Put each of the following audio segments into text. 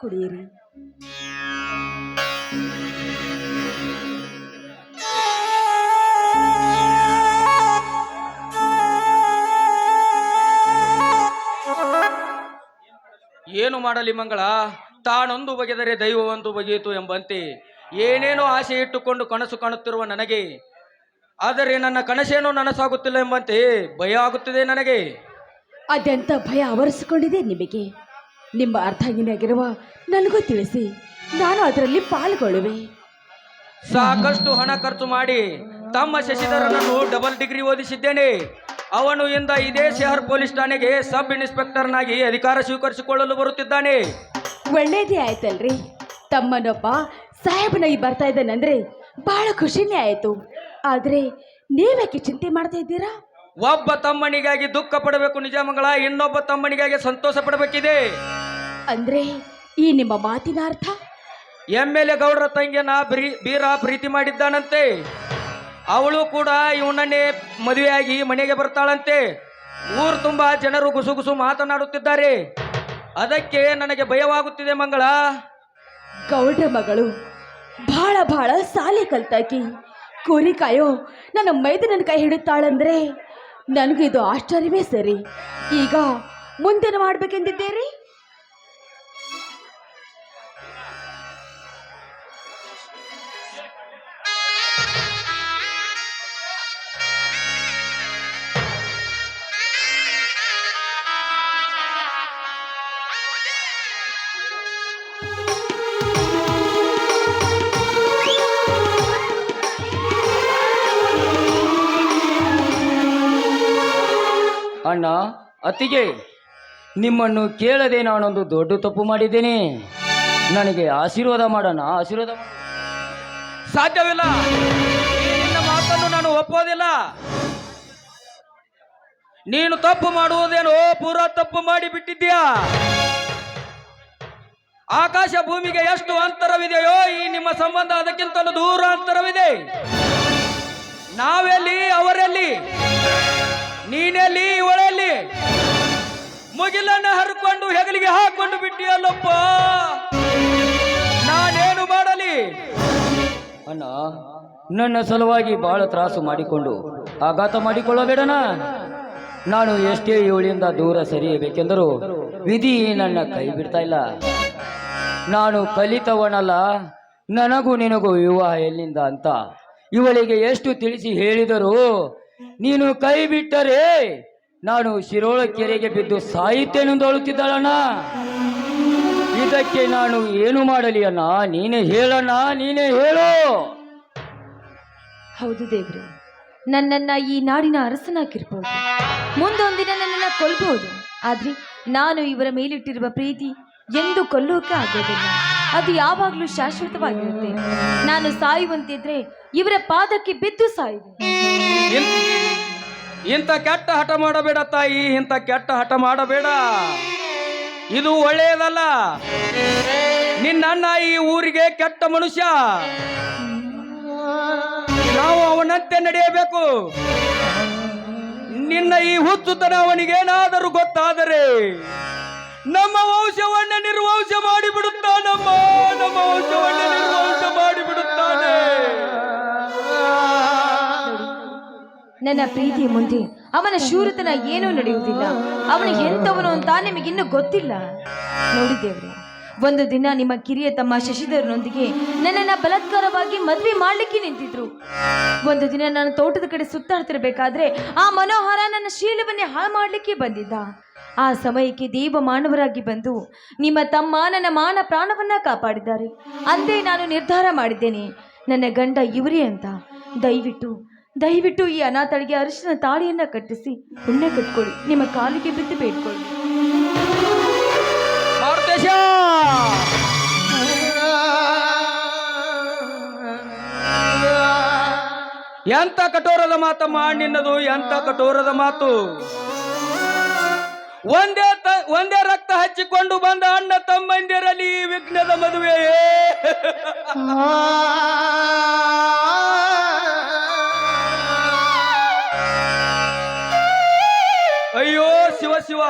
ಕುಡಿಯಿರಿ. ಏನು ಮಾಡಲಿ ಮಂಗಳ? ತಾನೊಂದು ಬಗೆದರೆ ದೈವವೊಂದು ಬಗೆಯಿತು ಎಂಬಂತೆ. ಏನೇನೋ ಆಸೆ ಇಟ್ಟುಕೊಂಡು ಕನಸು ಕಾಣುತ್ತಿರುವ ನನಗೆ. ಆದರೆ ನನ್ನ ಕನಸೇನೋ ನನಸಾಗುತ್ತಿಲ್ಲ ಎಂಬಂತೆ ಭಯ ಆಗುತ್ತಿದೆ ನನಗೆ. ಅದೆಂತ ಭಯ ಆವರಿಸಿಕೊಂಡಿದೆ ನಿಮಗೆ? ನಿಮ್ಮ ಅರ್ಥಗಿನಾಗಿರುವ ನನಗೂ ತಿಳಿಸಿ. ನಾನು ಅದರಲ್ಲಿ ಪಾಲ್ಗೊಳ್ಳುವೆ. ಸಾಕಷ್ಟು ಹಣ ಖರ್ಚು ಮಾಡಿ ತಮ್ಮ ಶಶಿಧರನನ್ನು ಡಬಲ್ ಡಿಗ್ರಿ ಓದಿಸಿದ್ದೇನೆ. ಅವನು ಇಂದ ಇದೇ ಶಹರ್ ಪೊಲೀಸ್ ಠಾಣೆಗೆ ಸಬ್ ಇನ್ಸ್ಪೆಕ್ಟರ್ನಾಗಿ ಅಧಿಕಾರ ಸ್ವೀಕರಿಸಿಕೊಳ್ಳಲು ಬರುತ್ತಿದ್ದಾನೆ. ಒಳ್ಳೇದೇ ಆಯ್ತಲ್ರಿ. ತಮ್ಮನೊಬ್ಬ ಸಾಹೇಬನಾಗಿ ಬರ್ತಾ ಇದ್ದಾನಂದ್ರೆ ಬಹಳ ಖುಷಿನೇ ಆಯಿತು. ಆದರೆ ನೀವೇಕೆ ಚಿಂತೆ ಮಾಡ್ತಾ ಇದ್ದೀರಾ? ಒಬ್ಬ ತಮ್ಮನಿಗಾಗಿ ದುಃಖ ಪಡಬೇಕು ನಿಜ ಮಂಗಳ ಇನ್ನೊಬ್ಬ ತಮ್ಮನಿಗಾಗಿ ಸಂತೋಷ ಪಡಬೇಕಿದೆ. ಅಂದ್ರೆ ಈ ನಿಮ್ಮ ಮಾತಿನ ಅರ್ಥ? ಎಂ ಎಲ್ ಎ ಗೌಡರ ತಂಗಿಯನ್ನ ಬರೀ ಬೀರ ಪ್ರೀತಿ ಮಾಡಿದ್ದಾನಂತೆ. ಅವಳು ಕೂಡ ಇವನನ್ನೇ ಮದುವೆಯಾಗಿ ಮನೆಗೆ ಬರ್ತಾಳಂತೆ. ಊರು ತುಂಬ ಜನರು ಗುಸುಗುಸು ಮಾತನಾಡುತ್ತಿದ್ದಾರೆ. ಅದಕ್ಕೆ ನನಗೆ ಭಯವಾಗುತ್ತಿದೆ ಮಂಗಳ. ಗೌಡ್ರ ಮಗಳು ಬಹಳ ಬಹಳ ಸಾಲಿ ಕಲ್ತಾಕಿ. ಕೋರಿಕಾಯೋ ನನ್ನ ಮೈದನನ ಕೈ ಹಿಡುತ್ತಾಳಂದ್ರೆ ನನಗಿದು ಆಶ್ಚರ್ಯವೇ ಸರಿ. ಈಗ ಮುಂದೇನು ಮಾಡ್ಬೇಕೆಂದಿದ್ದೀರಿ? ಅಣ್ಣ, ಅತ್ತಿಗೆ, ನಿಮ್ಮನ್ನು ಕೇಳದೆ ನಾನೊಂದು ದೊಡ್ಡ ತಪ್ಪು ಮಾಡಿದ್ದೇನೆ. ನನಗೆ ಆಶೀರ್ವಾದ ಮಾಡೋಣ, ಆಶೀರ್ವಾದ ಸಾಧ್ಯವಿಲ್ಲ. ನಿನ್ನ ಮಾತನ್ನು ನಾನು ಒಪ್ಪೋದಿಲ್ಲ ನೀನು ತಪ್ಪು ಮಾಡುವುದೇನೋ, ಪೂರ ತಪ್ಪು ಮಾಡಿ ಬಿಟ್ಟಿದ್ದೀಯಾ ಆಕಾಶ ಭೂಮಿಗೆ ಎಷ್ಟು ಅಂತರವಿದೆಯೋ, ಈ ನಿಮ್ಮ ಸಂಬಂಧ ಅದಕ್ಕಿಂತಲೂ ದೂರ ಅಂತರವಿದೆ. ನಾವೆಲ್ಲಿ, ಅವರೆಲ್ಲಿ? ನೀನೆಲ್ಲಿ ಒಳಲ್ಲಿ ಮುಗಿಲನ್ನ ಹರ್ಕೊಂಡು ಹೆಗಲಿಗೆ ಹಾಕೊಂಡು ಬಿಟ್ಟಿಯಲ್ಲಪ್ಪ. ನಾನೇನು ಮಾಡಲಿ? ಅಣ್ಣ, ನನ್ನ ಸಲುವಾಗಿ ಬಹಳ ತ್ರಾಸು ಮಾಡಿಕೊಂಡು ಆಘಾತ ಮಾಡಿಕೊಳ್ಳಬೇಡಣ ನಾನು ಎಷ್ಟೇ ಇವಳಿಂದ ದೂರ ಸರಿಯಬೇಕೆಂದರೂ ವಿಧಿ ನನ್ನ ಕೈ ಬಿಡ್ತಾ ಇಲ್ಲ. ನಾನು ಕಲಿತವನಲ್ಲ, ನನಗೂ ನಿನಗೂ ವಿವಾಹ ಎಲ್ಲಿಂದ ಅಂತ ಇವಳಿಗೆ ಎಷ್ಟು ತಿಳಿಸಿ ಹೇಳಿದರೂ ನೀನು ಕೈ ಬಿಟ್ಟರೆ ನಾನು ಶಿರೋಳ ಕೆರೆಗೆ ಬಿದ್ದು ಸಾಯಿತೇನು ಅಳುತ್ತಿದ್ದಾಳಣ್ಣ ಇದಕ್ಕೆ ನಾನು ಏನು ಮಾಡಲಿ ಅಣ್ಣ? ನೀನೇ ಹೇಳಣ್ಣ, ನೀನೇ ಹೇಳು. ಹೌದು ದೇವ್ರೆ, ನನ್ನನ್ನ ಈ ನಾಡಿನ ಅರಸನಾಗಿರ್ಬೋದು. ಮುಂದೊಂದಿನ ನನ್ನನ್ನ ಕೊಲ್ಬಹುದು ಆದ್ರೆ ನಾನು ಇವರ ಮೇಲಿಟ್ಟಿರುವ ಪ್ರೀತಿ ಎಂದು ಕೊಲ್ಲೋಕೆ ಆಗೋದಿಲ್ಲ. ಅದು ಯಾವಾಗಲೂ ಶಾಶ್ವತವಾಗಿರುತ್ತೆ. ನಾನು ಸಾಯುವಂತಿದ್ರೆ ಇವರ ಪಾದಕ್ಕೆ ಬಿದ್ದು ಇನ್- ಇಂಥ ಕೆಟ್ಟ ಹಠ ಮಾಡಬೇಡ ತಾಯಿ ಇಂಥ ಕೆಟ್ಟ ಹಠ ಮಾಡಬೇಡ. ಇದು ಒಳ್ಳೆಯದಲ್ಲ. ನಿನ್ನಣ್ಣ ಈ ಊರಿಗೆ ಕೆಟ್ಟ ಮನುಷ್ಯ. ನಾವು ಅವನಂತೆ ನಡೆಯಬೇಕು. ನಿನ್ನ ಈ ಹುಚ್ಚುತನ ಅವನಿಗೇನಾದರೂ ಗೊತ್ತಾದರೆ ನಮ್ಮ ವಂಶವನ್ನ ನಿರ್ವಂಶ ಮಾಡಿಬಿಡುತ್ತಾನಮ್ಮ. ನಮ್ಮ ವಂಶವನ್ನ ನಿರ್ವಂಶ ಮಾಡಿಬಿಡುತ್ತಾನೆ. ನನ್ನ ಪ್ರೀತಿ ಮುಂದೆ, ಅವನ ಶೂರತನ ಏನೂ ನಡೆಯುವುದಿಲ್ಲ. ಅವನು ಎಂತವನು ಅಂತ ನಿಮಗಿನ್ನೂ ಗೊತ್ತಿಲ್ಲ. ನೋಡಿದ್ದೇವ್ರಿ ದೇವ್ರೆ ಒಂದು ದಿನ ನಿಮ್ಮ ಕಿರಿಯ ತಮ್ಮ ಶಶಿಧರನೊಂದಿಗೆ ನನ್ನನ್ನ ಬಲತ್ಕಾರವಾಗಿ ಮದುವೆ ಮಾಡ್ಲಿಕ್ಕೆ ನಿಂತಿದ್ರು. ಒಂದು ದಿನ ನಾನು ತೋಟದ ಕಡೆ ಸುತ್ತಾಡ್ತಿರ್ಬೇಕಾದ್ರೆ ಆ ಮನೋಹರ ನನ್ನ ಶೀಲವನ್ನೇ ಹಾಳು ಮಾಡ್ಲಿಕ್ಕೆ ಬಂದಿದ್ದ. ಆ ಸಮಯಕ್ಕೆ ದೇವ ಮಾನವರಾಗಿ ಬಂದು ನಿಮ್ಮ ತಮ್ಮ ನನ್ನ ಮಾನ ಪ್ರಾಣವನ್ನ ಕಾಪಾಡಿದ್ದಾರೆ. ಅಂದೇ ನಾನು ನಿರ್ಧಾರ ಮಾಡಿದ್ದೇನೆ. ನನ್ನ ಗಂಡ ಇವರೇ ಅಂತ. ದಯವಿಟ್ಟು ದಯವಿಟ್ಟು ಈ ಅನಾಥಳಿಗೆ ಅರಿಶಿನ ತಾಳಿಯನ್ನ ಕಟ್ಟಿಸಿ ಉಣ್ಣೆ ಕಟ್ಕೊಳ್ಳಿ. ನಿಮ್ಮ ಕಾಲಿಗೆ ಬಿದ್ದು ಬೇಡ್ಕೊಳ್ಳಿ. ಮಾರುತೇಶ ಎಂತ ಕಠೋರದ ಮಾತಮ್ಮ ನಿನ್ನದು ಎಂತ ಕಠೋರದ ಮಾತು ಒಂದೇ ಒಂದೇ ರಕ್ತ ಹಚ್ಚಿಕೊಂಡು ಬಂದ ಅಣ್ಣ ತಮ್ಮಂದಿರಲಿ ವಿಘ್ನದ ಮದುವೆಯೇ ಅಯ್ಯೋ, ಶಿವ ಶಿವ.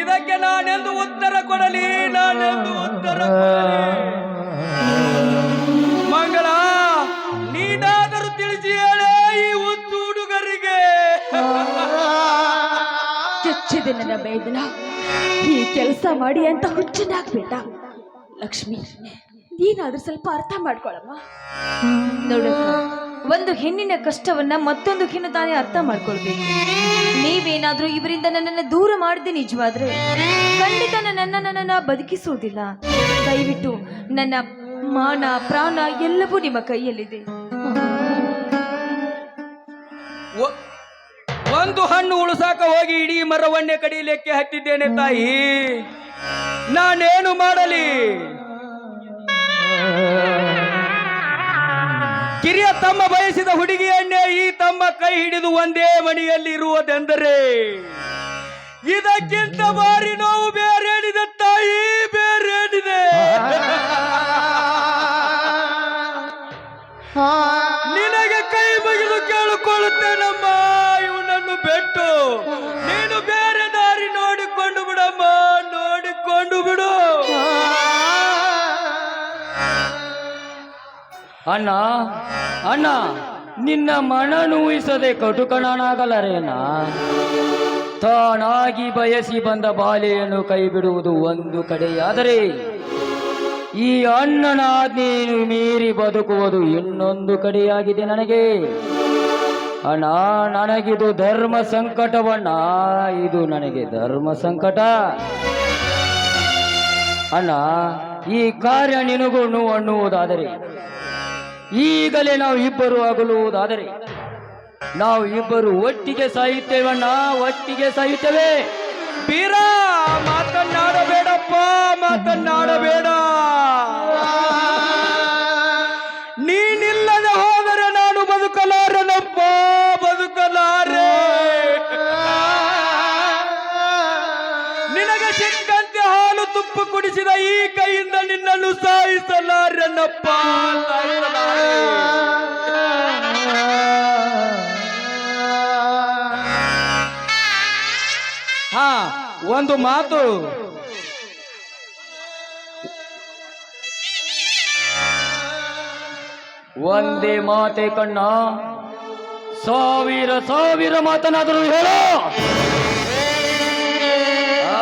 ಇದಕ್ಕೆ ನಾನೆಂದು ಉತ್ತರ ಕೊಡಲಿ, ನಾನೆಂದು ಉತ್ತರ ಮಂಗಳ, ನೀನಾದರೂ ತಿಳಿಸಿ ಹೇಳೇ ಈ ಒಂದು ಹುಡುಗರಿಗೆ. ಚುಚ್ಚಿದೆ ಈ ಕೆಲಸ ಮಾಡಿ ಅಂತ ಹುಚ್ಚನಾಗ್ಬೇಡ ಲಕ್ಷ್ಮಿ, ನೀನಾದ್ರೂ ಸ್ವಲ್ಪ ಅರ್ಥ ಮಾಡ್ಕೊಳಮ್ಮ. ನೋಡಪ್ಪ ಒಂದು ಹೆಣ್ಣಿನ ಕಷ್ಟವನ್ನ ಮತ್ತೊಂದು ಹೆಣ್ಣು ತಾನೇ ಅರ್ಥ ಮಾಡ್ಕೊಳ್ಬೇಕು. ನೀವೇನಾದ್ರೂ ಇವರಿಂದ ನನ್ನನ್ನು ದೂರ ಮಾಡಿದೆ ನಿಜವಾದ್ರೆ? ಖಂಡಿತ ನನ್ನ ನನ್ನನ್ನ ಬದುಕಿಸುವುದಿಲ್ಲ ದಯವಿಟ್ಟು ನನ್ನ ಮಾನ, ಪ್ರಾಣ ಎಲ್ಲವೂ ನಿಮ್ಮ ಕೈಯಲ್ಲಿದೆ. ಒಂದು ಹಣ್ಣು ಉಳಿಸಾಕ ಹೋಗಿ ಇಡೀ ಮರವನ್ನೇ ಕಡಿಲಿಕ್ಕೆ ಹತ್ತಿದ್ದೇನೆ ತಾಯಿ. ನಾನೇನು ಮಾಡಲಿ? ಕಿರಿಯ ತಮ್ಮ ಬಯಸಿದ ಹುಡುಗಿಯನ್ನೇ ಈ ತಮ್ಮ ಕೈ ಹಿಡಿದು ಒಂದೇ ಮನೆಯಲ್ಲಿ ಇರುವುದೆಂದರೆ ಇದಕ್ಕಿಂತ ಬಾರಿ ನೋವು ಬೇರೆ ಅಣ್ಣ ಅಣ್ಣ, ನಿನ್ನ ಮನ ನೋಯಿಸದೆ ಕಟುಕಣನಾಗಲರೇನ? ತಾನಾಗಿ ಬಯಸಿ ಬಂದ ಬಾಲೆಯನ್ನು ಕೈ ಬಿಡುವುದು ಒಂದು ಕಡೆಯಾದರೆ, ಈ ಅಣ್ಣನ ಆಜ್ಞೆಯನ್ನು ಮೀರಿ ಬದುಕುವುದು ಇನ್ನೊಂದು ಕಡೆಯಾಗಿದೆ ನನಗೆ. ಅಣ್ಣ, ನನಗಿದು ಧರ್ಮ ಸಂಕಟವಣ್ಣ, ಇದು ನನಗೆ ಧರ್ಮ ಸಂಕಟ. ಅಣ್ಣ, ಈ ಕಾರ್ಯ ನಿನಗೂ ನೋವು ಅನ್ನುವುದಾದರೆ ಈಗಲೇ ನಾವು ಇಬ್ಬರು ಆಗಲುವುದಾದರೆ ನಾವು ಇಬ್ಬರು ಒಟ್ಟಿಗೆ ಸಾಯುತ್ತೇವಣ್ಣ ಒಟ್ಟಿಗೆ ಸಾಯುತ್ತೇವೆ. ಬೀರ ಮಾತನ್ನಾಡಬೇಡಪ್ಪ ಮಾತನ್ನಾಡಬೇಡ. ಸಾಯಿಸಲಾರೆ. ಹಾ, ಒಂದು ಮಾತು. ಒಂದೇ ಮಾತೆ ಕಣ್ಣ. ಸಾವಿರ ಸಾವಿರ ಮಾತನಾದರೂ ಹೇಳೋ.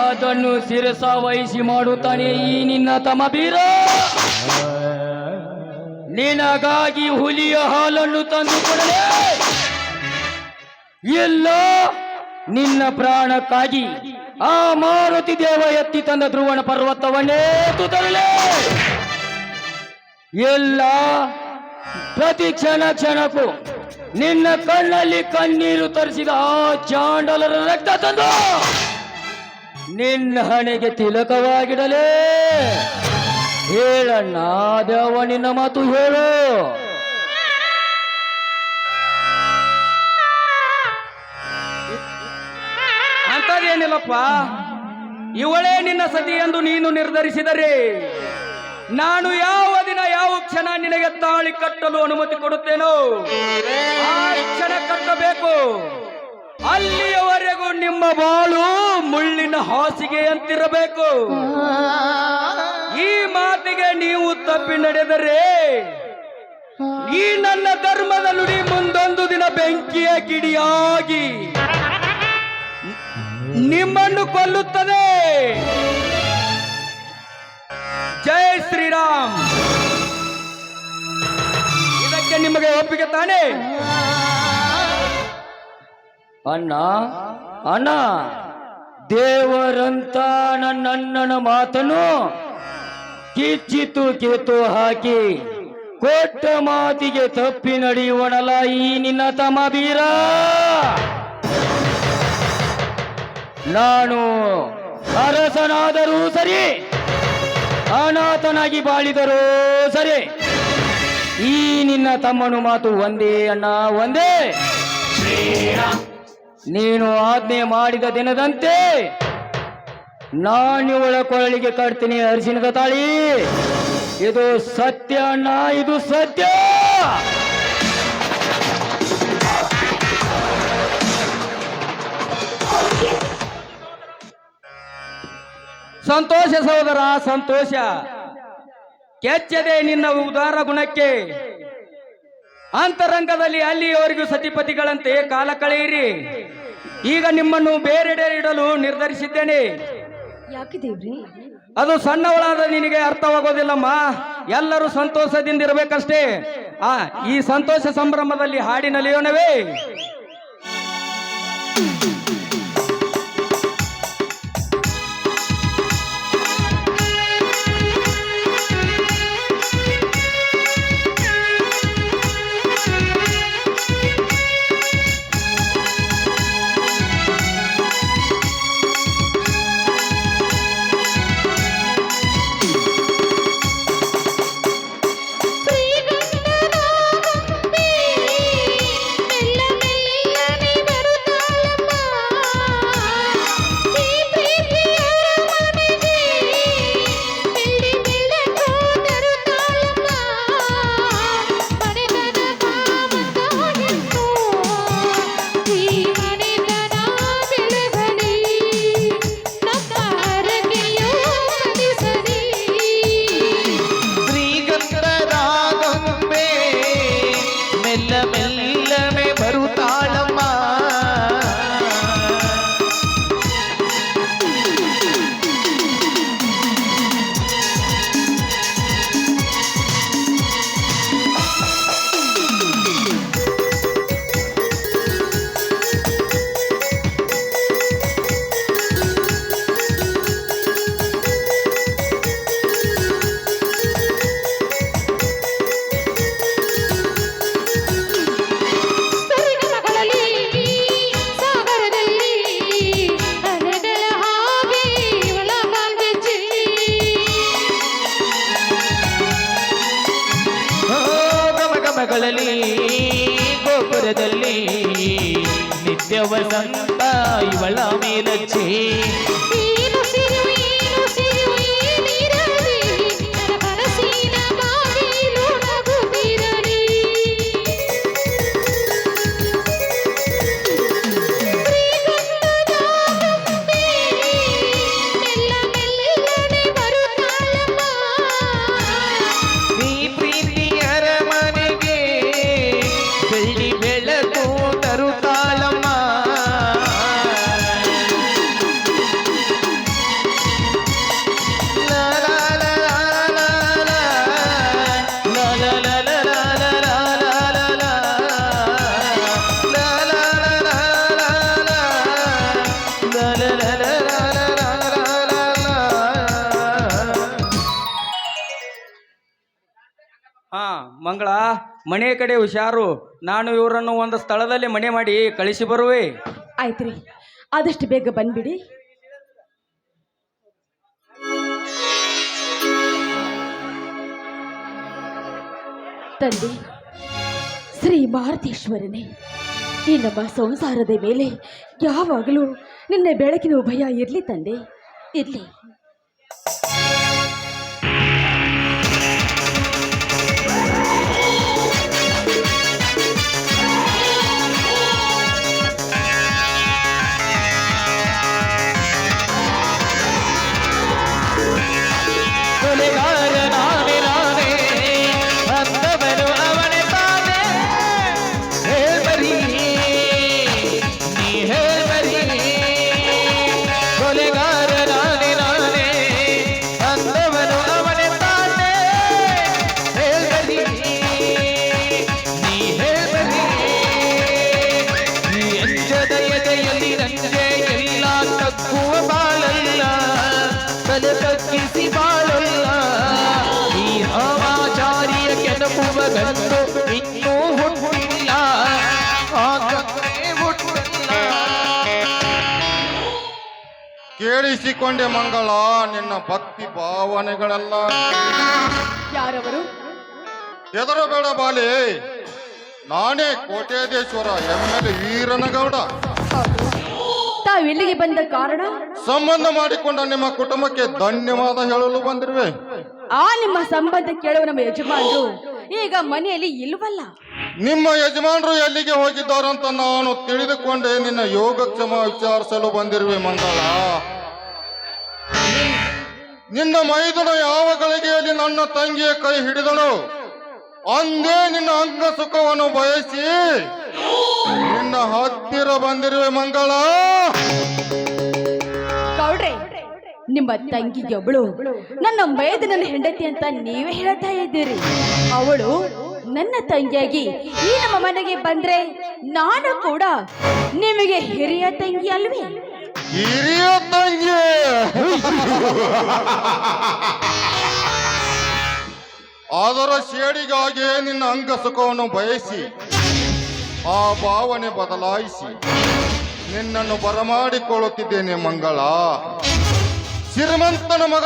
ಅದನ್ನು ಶಿರಸ ವಹಿಸಿ ಮಾಡುತ್ತಾನೆ ಈ ನಿನ್ನ ತಮ್ಮ ಬೀರ. ನಿನಗಾಗಿ ಹುಲಿಯ ಹಾಲನ್ನು ತಂದು ಕೊಡಲೇ. ಇಲ್ಲ, ನಿನ್ನ ಪ್ರಾಣಕ್ಕಾಗಿ ಆ ಮಾರುತಿ ದೇವ ಎತ್ತಿ ತಂದ ಧ್ರುವಣ ಪರ್ವತವನ್ನೇ ತರಲೇ. ಎಲ್ಲ ಪ್ರತಿ ಕ್ಷಣ ಕ್ಷಣಕ್ಕೂ ನಿನ್ನ ಕಣ್ಣಲ್ಲಿ ಕಣ್ಣೀರು ತರಿಸಿದ ಆ ಚಾಂಡಲರ ರಕ್ತ ತಂದು ನಿನ್ನ ಹಣೆಗೆ ತಿಲಕವಾಗಿಡಲೇ. ಹೇಳಣ್ಣ ದೇವ ನಿನ್ನ ಮಾತು ಹೇಳು. ಅಂತದೇನಿಲ್ಲಪ್ಪ ಇವಳೇ ನಿನ್ನ ಸತಿ ಎಂದು ನೀನು ನಿರ್ಧರಿಸಿದರೆ ನಾನು ಯಾವ ದಿನ ಯಾವ ಕ್ಷಣ ನಿನಗೆ ತಾಳಿ ಕಟ್ಟಲು ಅನುಮತಿ ಕೊಡುತ್ತೇನೋ? ಆ ಕ್ಷಣ ಕಟ್ಟಬೇಕು. ಅಲ್ಲಿಯವರೆಗೂ ನಿಮ್ಮ ಬಾಳು ಮುಳ್ಳಿನ ಹಾಸಿಗೆ ಅಂತಿರಬೇಕು ಈ ಮಾತಿಗೆ ನೀವು ತಪ್ಪಿ ನಡೆದರೆ ಈ ನನ್ನ ಧರ್ಮದ ನುಡಿ ಮುಂದೊಂದು ದಿನ ಬೆಂಕಿಯ ಕಿಡಿಯಾಗಿ ನಿಮ್ಮನ್ನು ಕೊಲ್ಲುತ್ತದೆ. ಜೈ ಶ್ರೀರಾಮ್. ಇದಕ್ಕೆ ನಿಮಗೆ ಒಪ್ಪಿಗೆ ತಾನೆ? ಅಣ್ಣ ಅಣ್ಣ, ದೇವರಂತ ನನ್ನಣ್ಣನ ಮಾತನ್ನು ಕಿಚ್ಚಿತು ಕಿತ್ತು ಹಾಕಿ ಕೊಟ್ಟ ಮಾತಿಗೆ ತಪ್ಪಿ ನಡೆಯುವಣಲ ಈ ನಿನ್ನ ತಮ ಬೀರ. ನಾನು ಅರಸನಾದರೂ ಸರಿ, ಅನಾಥನಾಗಿ ಬಾಳಿದರೂ ಸರಿ, ಈ ನಿನ್ನ ತಮ್ಮನು ಮಾತು ಒಂದೇ ಅಣ್ಣ, ಒಂದೇ. ನೀನು ಆಜ್ಞೆ ಮಾಡಿದ ದಿನದಂತೆ ನಾನಿವಳ ಕೊರಳಿಗೆ ಕಟ್ತೀನಿ ಅರಿಶಿನದ ತಾಳಿ ಇದು ಸತ್ಯ ಅಣ್ಣ, ಇದು ಸತ್ಯ! ಸಂತೋಷ ಸಹೋದರ, ಸಂತೋಷ. ಕೆಚ್ಚದೆ ನಿನ್ನ ಉದಾರ ಗುಣಕ್ಕೆ. ಅಂತರಂಗದಲ್ಲಿ ಅಲ್ಲಿಯವರೆಗೂ ಸತಿಪತಿಗಳಂತೆ ಕಾಲ ಕಳೆಯಿರಿ. ಈಗ ನಿಮ್ಮನ್ನು ಬೇರೆಡೆ ಇಡಲು ನಿರ್ಧರಿಸಿದ್ದೇನೆ. ಅದು ಸಣ್ಣವಳಾದ ನಿನಗೆ ಅರ್ಥವಾಗೋದಿಲ್ಲಮ್ಮ. ಎಲ್ಲರೂ ಸಂತೋಷದಿಂದ ಇರಬೇಕಷ್ಟೇ. ಆ ಈ ಸಂತೋಷ ಸಂಭ್ರಮದಲ್ಲಿ ಹಾಡಿನಲಿಯೋಣವೇ ವಸಂತ ಇವಳ ಮೇಲಚ್ಚಿ ಮನೆ ಕಡೆ ಹುಷಾರು. ನಾನು ಇವರನ್ನು ಒಂದು ಸ್ಥಳದಲ್ಲಿ ಮನೆ ಮಾಡಿ ಕಳಿಸಿ ಬರುವೆ. ಆಯ್ತ್ರಿ. ಆದಷ್ಟು ಬೇಗ ಬಂದ್ಬಿಡಿ. ತಂದೆ, ಶ್ರೀ ಭಾರತೀಶ್ವರನೇ ಈ ನಮ್ಮ ಸಂಸಾರದ ಮೇಲೆ ಯಾವಾಗಲೂ ನಿನ್ನ ಬೆಳಕಿನ ಭಯ ಇರಲಿ ತಂದೆ. ಇರಲಿ. ಗಂಡು ಇನ್ನೂ ಹುಟ್ಟಿಲ್ಲ. ಕೇಳಿಸಿಕೊಂಡೆ ಮಂಗಳ ನಿನ್ನ ಭಕ್ತಿ ಭಾವನೆಗಳೆಲ್ಲ. ಯಾರವರು? ಬೇಡ ಬಾಲಿ. ನಾನೇ ಕೋಟ್ಯಾಧೀಶ್ವರ ಎಂ ಎಲ್ ವೀರನಗೌಡ. ತಾವು ಇಲ್ಲಿಗೆ ಬಂದ ಕಾರಣ? ಸಂಬಂಧ ಮಾಡಿಕೊಂಡ ನಿಮ್ಮ ಕುಟುಂಬಕ್ಕೆ ಧನ್ಯವಾದ ಹೇಳಲು ಬಂದಿರುವೆ. ಆ ನಿಮ್ಮ ಸಂಬಂಧ ಕೇಳುವ ನಮ್ಮ ಯಜಮಾನರು ಈಗ ಮನೆಯಲ್ಲಿ ಇಲ್ವಲ್ಲ? ನಿಮ್ಮ ಯಜಮಾನರು ಎಲ್ಲಿಗೆ ಹೋಗಿದ್ದಾರಂತ ನಾನು ತಿಳಿದುಕೊಂಡೆ. ನಿನ್ನ ಯೋಗಕ್ಷಮ ವಿಚಾರಿಸಲು ಬಂದಿರುವೆ ಮಂಗಳ. ನಿನ್ನ ಮೈದನ ಯಾವ ಗಳಿಗೆಯಲ್ಲಿ ನನ್ನ ತಂಗಿಯ ಕೈ ಹಿಡಿದಳು ಅಂದೇ ನಿನ್ನ ಅಂಗ ಸುಖವನ್ನು ಬಯಸಿ ನಿನ್ನ ಹತ್ತಿರ ಬಂದಿರುವೆ ಮಂಗಳ. ನಿಮ್ಮ ತಂಗಿಗೊಬ್ಬಳು ನನ್ನ ಮೈದನ ಹೆಂಡತಿ ಅಂತ ನೀವೇ ಹೇಳ್ತಾ ಇದ್ದೀರಿ. ಅವಳು ನನ್ನ ತಂಗಿಯಾಗಿ ಈ ನಮ್ಮ ಮನೆಗೆ ಬಂದ್ರೆ ನಾನು ಕೂಡ ನಿಮಗೆ ಹಿರಿಯ ತಂಗಿ ಅಲ್ವೇ? ಹಿರಿಯ ತಂಗಿ! ಅದರ ಸೇಡಿಗಾಗಿ ನಿನ್ನ ಅಂಗಸುಖವನ್ನು ಬಯಸಿ, ಆ ಭಾವನೆ ಬದಲಾಯಿಸಿ ನಿನ್ನನ್ನು ಬರಮಾಡಿಕೊಳ್ಳುತ್ತಿದ್ದೇನೆ ಮಂಗಳ. ಶ್ರೀಮಂತನ ಮಗಳ